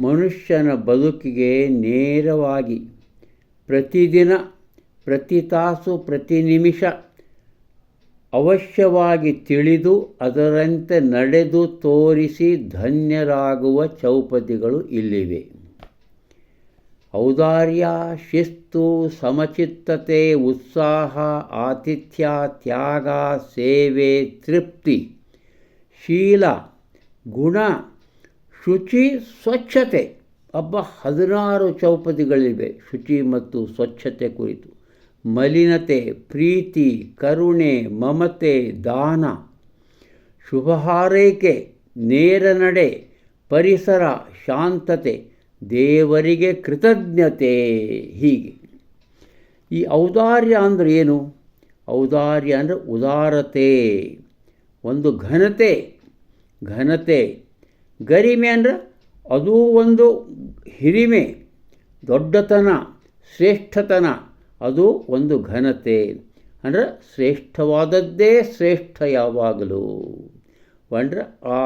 ಮನುಷ್ಯನ ಬದುಕಿಗೆ ನೇರವಾಗಿ ಪ್ರತಿದಿನ, ಪ್ರತಿ ತಾಸು, ಪ್ರತಿ ನಿಮಿಷ ಅವಶ್ಯವಾಗಿ ತಿಳಿದು ಅದರಂತೆ ನಡೆದು ತೋರಿಸಿ ಧನ್ಯರಾಗುವ ಚೌಪದಿಗಳು ಇಲ್ಲಿವೆ. ಔದಾರ್ಯ, ಶಿಸ್ತು, ಸಮಚಿತ್ತತೆ, ಉತ್ಸಾಹ, ಆತಿಥ್ಯ, ತ್ಯಾಗ, ಸೇವೆ, ತೃಪ್ತಿ, ಶೀಲ, ಗುಣ ಶುಚಿ ಸ್ವಚ್ಛತೆ. ಹಬ್ಬ ಹದಿನಾರು ಚೌಪದಿಗಳಿವೆ ಶುಚಿ ಮತ್ತು ಸ್ವಚ್ಛತೆ ಕುರಿತು. ಮಲಿನತೆ, ಪ್ರೀತಿ, ಕರುಣೆ, ಮಮತೆ, ದಾನ. ಶುಭ ಹಾರೈಕೆ, ನೇರ ನಡೆ, ಪರಿಸರ ಶಾಂತತೆ, ದೇವರಿಗೆ ಕೃತಜ್ಞತೆ. ಹೀಗೆ. ಈ ಔದಾರ್ಯ ಅಂದರೆ ಏನು? ಔದಾರ್ಯ ಅಂದರೆ ಉದಾರತೆ. ಒಂದು ಘನತೆ. ಘನತೆ ಗರಿಮೆ ಅಂದರೆ ಅದು ಒಂದು ಹಿರಿಮೆ, ದೊಡ್ಡತನ, ಶ್ರೇಷ್ಠತನ, ಅದು ಒಂದು ಘನತೆ ಅಂದರೆ ಶ್ರೇಷ್ಠವಾದದ್ದೇ ಶ್ರೇಷ್ಠ ಯಾವಾಗಲೂ. ಅಂದರೆ ಆ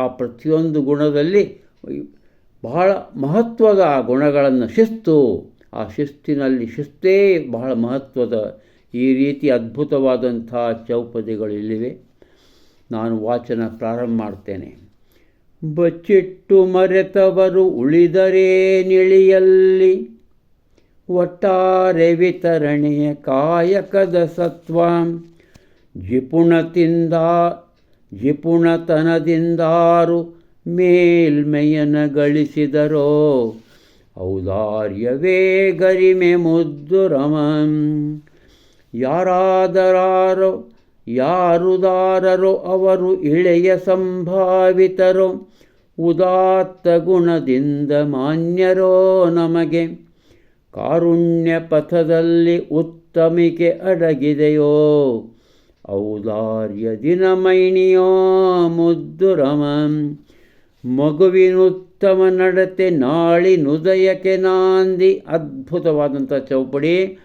ಆ ಪ್ರತಿಯೊಂದು ಗುಣದಲ್ಲಿ ಬಹಳ ಮಹತ್ವದ ಆ ಗುಣಗಳನ್ನು ಶಿಸ್ತು, ಆ ಶಿಸ್ತಿನಲ್ಲಿ ಶಿಸ್ತೇ ಬಹಳ ಮಹತ್ವದ ಈ ರೀತಿ ಅದ್ಭುತವಾದಂಥ ಚೌಪದಿಗಳು ಇಲ್ಲಿವೆ ನಾನು ವಾಚನ ಪ್ರಾರಂಭ ಮಾಡ್ತೇನೆ. ಬಚ್ಚಿಟ್ಟು ಮರೆತವರು ಉಳಿದರೇ ನಿಳಿಯಲ್ಲಿ. ಒಟ್ಟಾರೆ ವಿತರಣೆಯ ಕಾಯಕದ ಸತ್ವ. ಜಿಪುಣತಿಂದ ಜಿಪುಣತನದಿಂದಾರು ಮೇಲ್ಮೆಯನ ಗಳಿಸಿದರೋ ಔದಾರ್ಯವೇ ಗರಿಮೆ ಮುದ್ದು ರಮಂ. ಯಾರಾದರಾರೋ, ಯಾರುದಾರರೋ ಅವರು ಇಳೆಯ ಸಂಭಾವಿತರೋ. ಉದಾತ್ತ ಗುಣದಿಂದ ಮಾನ್ಯರೋ ನಮಗೆ. ಕಾರುಣ್ಯ ಪಥದಲ್ಲಿ ಉತ್ತಮಿಕೆ ಅಡಗಿದೆಯೋ? ಔದಾರ್ಯ ದಿನಮೈಣಿಯೋ ಮುದ್ದು ರಮಂ ಮಗುವಿನುತ್ತಮ ನಡತೆ ನಾಳಿನುದಯಕ್ಕೆ ನಾಂದಿ. ಅದ್ಭುತವಾದಂಥ ಚೌಪಡಿ.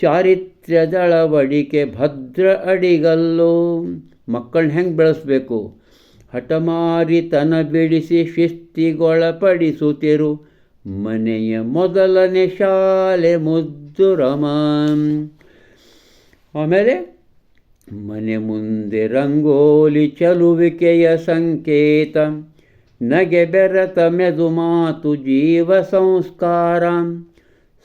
ಚಾರಿತ್ರ್ಯದಳವಡಿಕೆ ಭದ್ರ ಅಡಿಗಲ್ಲು. ಮಕ್ಕಳನ್ನ ಹೆಂಗೆ ಬೆಳೆಸ್ಬೇಕು? ಹಠಮಾರಿತನ ಬಿಡಿಸಿ ಶಿಸ್ತಿಗೊಳಪಡಿಸುತ್ತಿರು. ಮನೆಯ ಮೊದಲನೇ ಶಾಲೆ ಮುದ್ದು ರಮ. ಆಮೇಲೆ ಮನೆ ಮುಂದೆ ರಂಗೋಲಿ ಚಲುವಿಕೆಯ ಸಂಕೇತ. ನಗೆ ಬೆರತ ಮೆದು ಮಾತು ಜೀವ ಸಂಸ್ಕಾರ.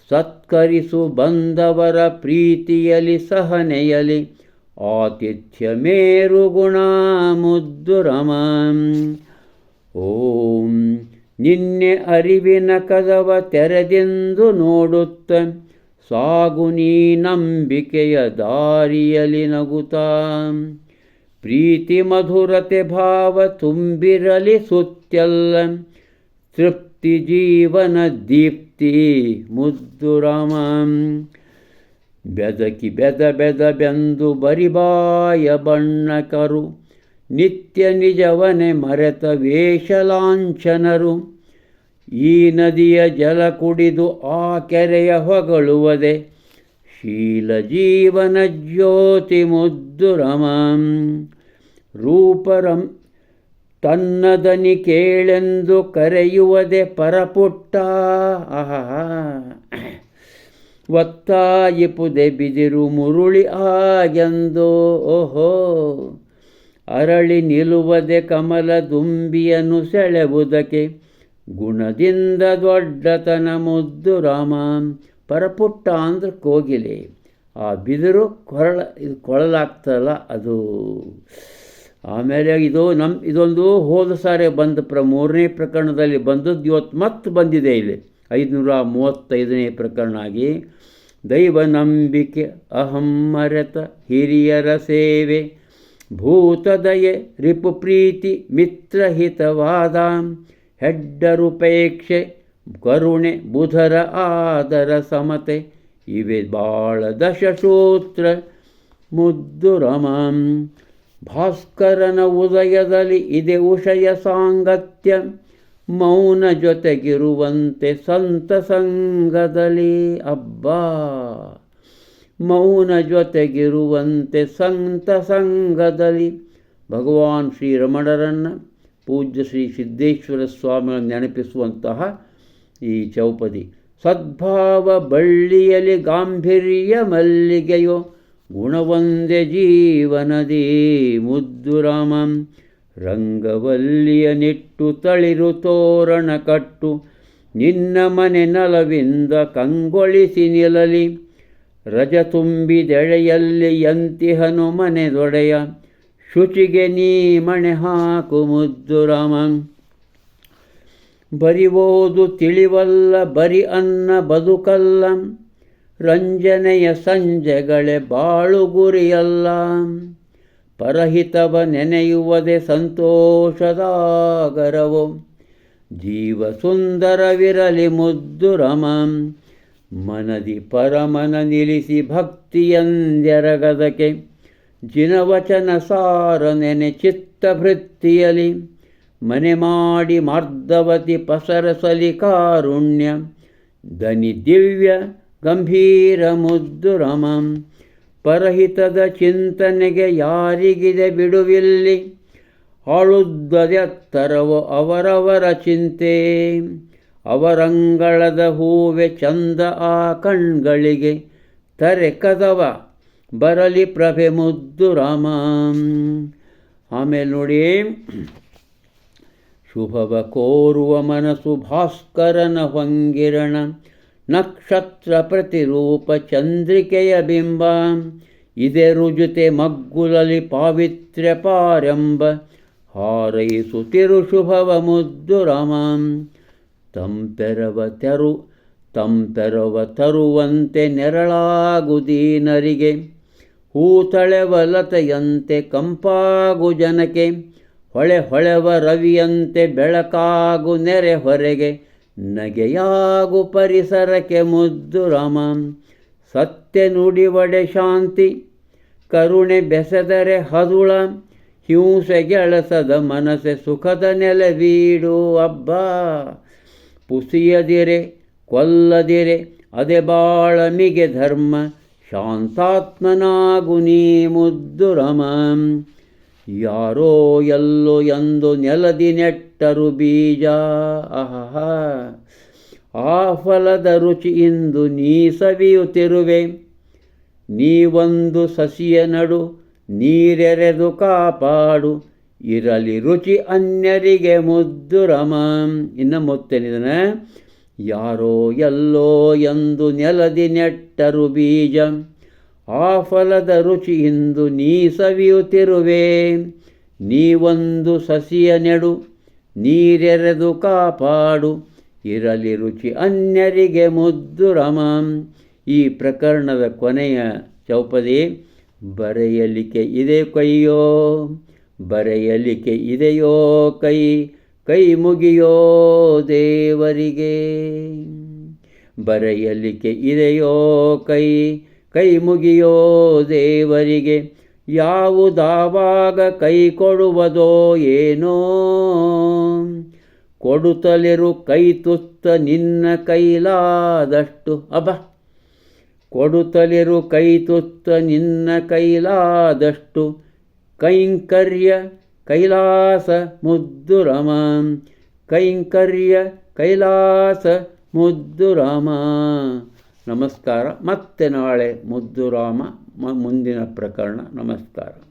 ಸತ್ಕರಿಸು ಬಂದವರ ಪ್ರೀತಿಯಲಿ ಸಹನೆಯಲಿ ಆತಿಥ್ಯ ಮೇರು ಗುಣ ಮುದ್ದು ರಮನ್ ಓಂ ನಿನ್ನೆ ಅರಿವಿನ ಕದವ ತೆರೆದೆಂದು ನೋಡುತ್ತ ಸಾಗು ನೀ ನಂಬಿಕೆಯ ದಾರಿಯಲಿ ನಗುತ್ತಾ ಪ್ರೀತಿ ಮಧುರತೆ ಭಾವ ತುಂಬಿರಲಿ ಸುತ್ತೆಲ್ಲ ತೃಪ್ತಿ ಜೀವನ ದೀಪ್ತಿ ಮುದ್ದು ರಾಮನ್ ಬೆದಕಿ ಬೆದ ಬೆದ ಬೆಂದು ಬರಿಬಾಯ ಬಣ್ಣಕರು, ನಿತ್ಯ ನಿಜವನೆ ಮರೆತ ವೇಷಲಾಂಛನರು. ಈ ನದಿಯ ಜಲ ಕುಡಿದು ಆ ಕೆರೆಯ ಹೊಗಳುವದೆ, ಶೀಲ ಜೀವನ ಜ್ಯೋತಿ ಮುದ್ದು ರಮಂ. ರೂಪರಂ ತನ್ನದನಿ ಕೇಳೆಂದು ಕರೆಯುವುದೇ ಪರಪುಟ್ಟ, ಆಹಾ. ಒತ್ತಾಯಿಪುದೆ ಬಿದಿರು ಮುರುಳಿ ಆಗೆಂದು, ಓಹೋ! ಅರಳಿ ನಿಲ್ಲುವುದೇ ಕಮಲ ದುಂಬಿಯನ್ನು ಸೆಳೆವುದಕ್ಕೆ ಗುಣದಿಂದ ದೊಡ್ಡತನ ಮುದ್ದು ರಾಮ. ಪರಪುಟ್ಟ ಅಂದ್ರೆ ಕೋಗಿಲೆ. ಆ ಬಿದಿರು ಕೊರಳ, ಇದು ಕೊಳಲಾಗ್ತಲ್ಲ ಅದು. ಆಮೇಲೆ ಇದು ನಮ್ಮ ಇದೊಂದು ಹೋದ ಸಾರಿ ಬಂದ ಪ್ರ, ಮೂರನೇ ಪ್ರಕರಣದಲ್ಲಿ ಬಂದದ್ದು ಇವತ್ತು ಮತ್ತೆ ಬಂದಿದೆ ಇಲ್ಲಿ. ಐದುನೂರ ಮೂವತ್ತೈದನೇ ಪ್ರಕರಣ ಆಗಿ ದೈವ ನಂಬಿಕೆ ಅಹಂ ಮರೆತ ಹಿರಿಯರ ಸೇವೆ, ಭೂತದಯೆ ರಿಪು ಪ್ರೀತಿ ಮಿತ್ರಹಿತವಾದ ಹೆಡ್ಡರುಪೇಕ್ಷೆ, ಕರುಣೆ ಬುಧರ ಆದರ ಸಮತೆ, ಇವೆ ಬಾಳ ದಶಸೂತ್ರ ಮುದ್ದುರಮಂ. ಭಾಸ್ಕರನ ಉದಯದಲ್ಲಿ ಇದೆ ಉಷಯ ಸಾಂಗತ್ಯ. ಮೌನ ಜೊತೆಗಿರುವಂತೆ ಸಂತ ಸಂಘದಲ್ಲಿ, ಅಬ್ಬಾ! ಮೌನ ಜೊತೆಗಿರುವಂತೆ ಸಂತ ಸಂಘದಲ್ಲಿ ಭಗವಾನ್ ಶ್ರೀರಮಣರನ್ನು ಪೂಜ್ಯ ಶ್ರೀ ಸಿದ್ದೇಶ್ವರ ಸ್ವಾಮಿಗಳನ್ನು ನೆನಪಿಸುವಂತಹ ಈ ಚೌಪದಿ, ಸದ್ಭಾವ ಬಳ್ಳಿಯಲಿ ಗಾಂಭೀರ್ಯ ಮಲ್ಲಿಗೆಯೋ, ಗುಣವೊಂದೆ ಜೀವನದಿ ಮುದ್ದು ರಾಮಂ. ರಂಗವಲ್ಲಿಯ ನಿಟ್ಟು ತಳಿರು ತೋರಣ ಕಟ್ಟು, ನಿನ್ನ ಮನೆ ನಲವಿಂದ ಕಂಗೊಳಿಸಿ ನಿಲಲಿ. ರಜ ತುಂಬಿದೆಳೆಯಲ್ಲಿ ಯಂತಿಹನು ಮನೆದೊಡೆಯ ಶುಚಿಗೆ ನೀ ಮಣೆ ಹಾಕು ಮುದ್ದು ರಾಮಂ ಬರಿ ಓದು ತಿಳಿವಲ್ಲ, ಬರಿ ಅನ್ನ ಬದುಕಲ್ಲ. ರಂಜನೆಯ ಸಂಜೆಗಳೇ ಬಾಳು ಗುರಿಯಲ್ಲ. ಪರಹಿತವ ನೆನೆಯುವುದೇ ಸಂತೋಷದಾಗರವು ಜೀವ ಸುಂದರವಿರಲಿ ಮುದ್ದು ರಮಂ. ಮನದಿ ಪರಮನ ನಿಲ್ಲಿಸಿ ಭಕ್ತಿಯಂದೆರಗದಕ್ಕೆ ಜಿನವಚನ ಸಾರ ನೆನೆ ಚಿತ್ತಭೃತ್ತಿಯಲಿ ಮನೆ ಮಾಡಿ ಮಾರ್ಧವತಿ ಪಸರಸಲಿ ಕಾರುಣ್ಯ. ದನಿ ದಿವ್ಯ ಗಂಭೀರ ಮುದ್ದು ರಮಂ. ಪರಹಿತದ ಚಿಂತನೆಗೆ ಯಾರಿಗಿದೆ ಬಿಡುವಿಲ್ಲಿ? ಆಳುದ್ದದೆತ್ತರವು ಅವರವರ ಚಿಂತೆ? ಅವರಂಗಳದ ಹೂವೆ ಚಂದ ಆ ಕಣ್ಗಳಿಗೆ ತರೆ ಕದವ. ಬರಲಿ ಪ್ರಭೆ ಮುದ್ದು ರಾಮ. ಆಮೇಲೆ ನೋಡಿ, ಶುಭವ ಕೋರುವ ಮನಸ್ಸು ಭಾಸ್ಕರನ ಹೊಂಗಿರಣ. ನಕ್ಷತ್ರ ಪ್ರತಿರೂಪ ಚಂದ್ರಿಕೆಯ ಬಿಂಬ. ಇದೇ ರುಜುತೆ ಮಗ್ಗುಲಲಿ ಪಾವಿತ್ರ್ಯ ಪಾರೆಂಬ ಹಾರೈಸುತ್ತಿರು ಶುಭವ ಮುದ್ದು ರಮಂ. ತಂಪೆರವ ತೆರು, ತಂಪೆರವ ತರುವಂತೆ ನೆರಳಾಗುದೀನರಿಗೆ ಹೂತಳೆವ ಲತೆಯಂತೆ ಕಂಪಾಗು ಜನಕ್ಕೆ. ಹೊಳೆ ಹೊಳೆವ ರವಿಯಂತೆ ಬೆಳಕಾಗು ನೆರೆ ಹೊರೆಗೆ. ನಗೆಯಾಗು ಪರಿಸರಕ್ಕೆ ಮುದ್ದು ರಾಮ. ಸತ್ಯ ನುಡಿವಡೆ ಶಾಂತಿ. ಕರುಣೆ ಬೆಸೆದರೆ ಹದುಳ. ಹಿಂಸೆ ಗೆಳಸದ ಮನಸೆ ಸುಖದ ನೆಲವೀಡು ಅಬ್ಬ. ಪುಸಿಯದಿರೆ, ಕೊಲ್ಲದಿರೆ, ಅದೆ ಬಾಳಮಿಗೆ ಧರ್ಮ. ಶಾಂತಾತ್ಮನಾಗು ನೀ ಮುದ್ದು ರಮಂ. ಯಾರೋ ಎಲ್ಲೋ ಎಂದು ನೆಲದಿ ನೆಟ್ಟರು ಬೀಜ. ಅಹಹ. ಆ ಫಲದ ರುಚಿ ಇಂದು ನೀ ಸವಿಯುತ್ತಿರುವೆ ನೀವೊಂದು ಸಸಿಯ ನಡು ನೀರೆರೆದು ಕಾಪಾಡು. ಇರಲಿ ರುಚಿ ಅನ್ಯರಿಗೆ ಮುದ್ದು ರಮ ಇನ್ನು ಮುತ್ತೇನಿದನ ಯಾರೋ ಎಲ್ಲೋ ಎಂದು ನೆಲದಿ ನೆಟ್ಟರು ಬೀಜ. ಆ ಫಲದ ರುಚಿ ಇಂದು ನೀ ಸವಿಯುತ್ತಿರುವೆ ನೀವೊಂದು ಸಸಿಯ ನೆಡು, ನೀರೆರೆದು ಕಾಪಾಡು. ಇರಲಿ ರುಚಿ ಅನ್ಯರಿಗೆ ಮುದ್ದು ರಮಂ. ಈ ಪ್ರಕರಣದ ಕೊನೆಯ ಚೌಪದಿ ಬರೆಯಲಿಕೆ ಇದೆ ಕೈಯೋ ಬರೆಯಲಿಕೆ ಇದೆಯೋ ಕೈ ಕೈ ಮುಗಿಯೋ ದೇವರಿಗೆ. ಬರೆಯಲಿಕೆ ಇದೆಯೋ ಕೈ ಕೈ ಮುಗಿಯೋ ದೇವರಿಗೆ ಯಾವುದಾವಾಗ ಕೈ ಕೊಡುವುದೋ ಏನೋ. ಕೊಡುತ್ತಲಿರು ಕೈ ತುತ್ತ ನಿನ್ನ ಕೈಲಾದಷ್ಟು. ಅಬ ಕೊಡುತ್ತಲಿರು ಕೈ ತುತ್ತ ನಿನ್ನ ಕೈಲಾದಷ್ಟು. ಕೈಂಕರ್ಯ ಕೈಲಾಸ ಮುದ್ದು ರಮ ಕೈಂಕರ್ಯ ಕೈಲಾಸ ಮುದ್ದು ರಾಮ ನಮಸ್ಕಾರ. ಮತ್ತೆ ನಾಳೆ ಮುದ್ದು ರಾಮ ಮುಂದಿನ ಪ್ರಕರಣ ನಮಸ್ಕಾರ.